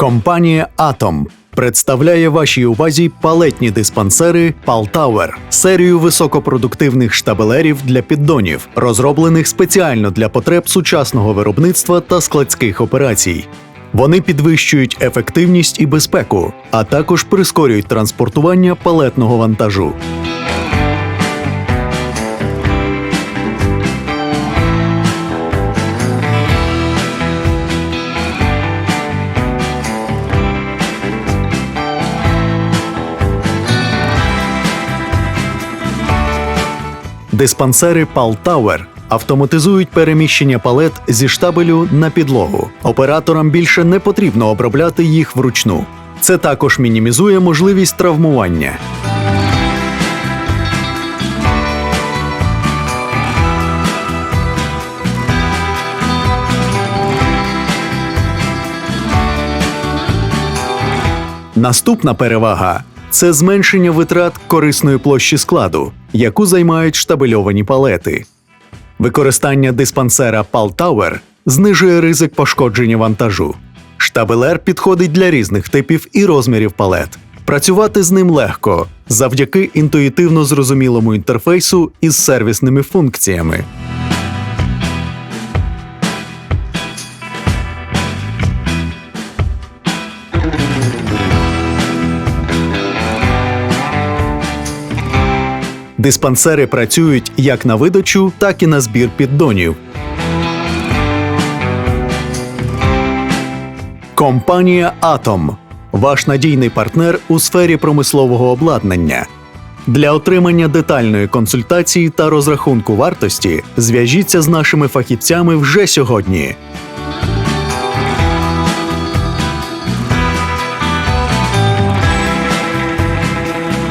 Компанія Atom представляє вашій увазі палетні диспансери Paltower, серію високопродуктивних штабелерів для піддонів, розроблених спеціально для потреб сучасного виробництва та складських операцій. Вони підвищують ефективність і безпеку, а також прискорюють транспортування палетного вантажу. Диспансери Paltower автоматизують переміщення палет зі штабелю на підлогу. Операторам більше не потрібно обробляти їх вручну. Це також мінімізує можливість травмування. Наступна перевага це зменшення витрат корисної площі складу, яку займають штабельовані палети. Використання диспансера Paltower знижує ризик пошкодження вантажу. Штабелер підходить для різних типів і розмірів палет. Працювати з ним легко завдяки інтуїтивно зрозумілому інтерфейсу із сервісними функціями. Диспансери працюють як на видачу, так і на збір піддонів. Компанія Atom – ваш надійний партнер у сфері промислового обладнання. Для отримання детальної консультації та розрахунку вартості зв'яжіться з нашими фахівцями вже сьогодні.